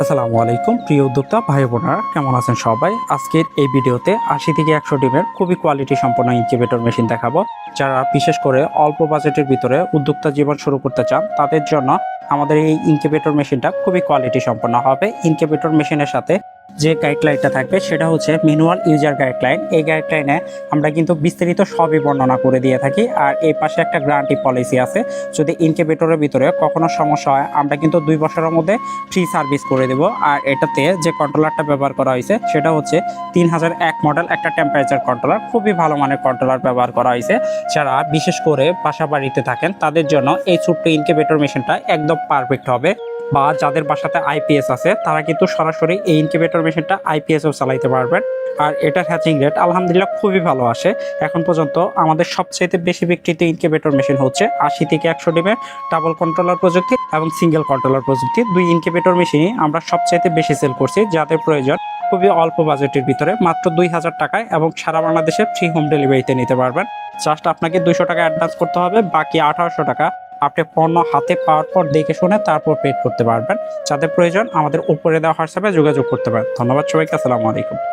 আসসালামু আলাইকুম, প্রিয় উদ্যোক্তা, ভাই বোনেরা, কেমন আছেন সবাই? আজকের এই ভিডিওতে আশি থেকে একশো ডিমের খুবই কোয়ালিটি সম্পন্ন ইনকিউবেটর মেশিন দেখাবো, যারা বিশেষ করে অল্প বাজেটের ভিতরে উদ্যোক্তা জীবন শুরু করতে চান, তাদের জন্য আমাদের এই ইনকিউবেটর মেশিনটা খুবই কোয়ালিটি সম্পন্ন হবে। ইনকিউবেটর মেশিনের সাথে যে গাইডলাইনটা থাকবে সেটা হচ্ছে ম্যানুয়াল ইউজার গাইডলাইন এই গাইডলাইনে আমরা কিন্তু বিস্তারিত সবই বর্ণনা করে দিয়ে থাকি। আর এই পাশে একটা গ্যারান্টি পলিসি আছে। যদি ইনকিউবেটরের ভিতরে কখনো সমস্যা হয়, আমরা কিন্তু দুই বছরের মধ্যে ফ্রি সার্ভিস করে দেব। আর এটাতে যে কন্ট্রোলারটা ব্যবহার করা হয়েছে, সেটা হচ্ছে তিন হাজার এক মডেল একটা টেম্পারেচার কন্ট্রোলার খুবই ভালো মানের কন্ট্রোলার ব্যবহার করা হয়েছে। যারা বিশেষ করে বাসা বাড়িতে থাকেন, তাদের জন্য এই ছোট্ট ইনকিউবেটর মেশিনটা একদম পারফেক্ট হবে। বা যাদের বাসাতে আইপিএস আছে, তারা কিন্তু সরাসরি এই ইনকিউবেটর মেশিনটা আইপিএসও চালাইতে পারবেন। আর এটার হ্যাচিং রেট আলহামদুলিল্লাহ খুবই ভালো আসে। এখন পর্যন্ত আমাদের সবচেয়ে বেশি বিক্রিত ইনকিউবেটর মেশিন হচ্ছে আশি থেকে একশো ডিমের ডাবল কন্ট্রোলার প্রযুক্তি এবং সিঙ্গেল কন্ট্রোলার প্রযুক্তি। দুই ইনকিউবেটর মেশিনই আমরা সবচাইতে বেশি সেল করছি, যাদের প্রয়োজন খুবই অল্প বাজেটের ভিতরে, মাত্র দুই হাজার টাকায় এবং সারা বাংলাদেশে ফ্রি হোম ডেলিভারিতে নিতে পারবেন। জাস্ট আপনাকে দুইশো টাকা অ্যাডভান্স করতে হবে, বাকি আঠারোশো টাকা আপনি পণ্য হাতে পাওয়ার পর দেখে শুনে তারপর পেড করতে পারবেন। যাদের প্রয়োজন আমাদের উপরে দেওয়া হোয়াটসঅ্যাপে যোগাযোগ করতে পারেন। ধন্যবাদ সবাইকে, আসসালামু আলাইকুম।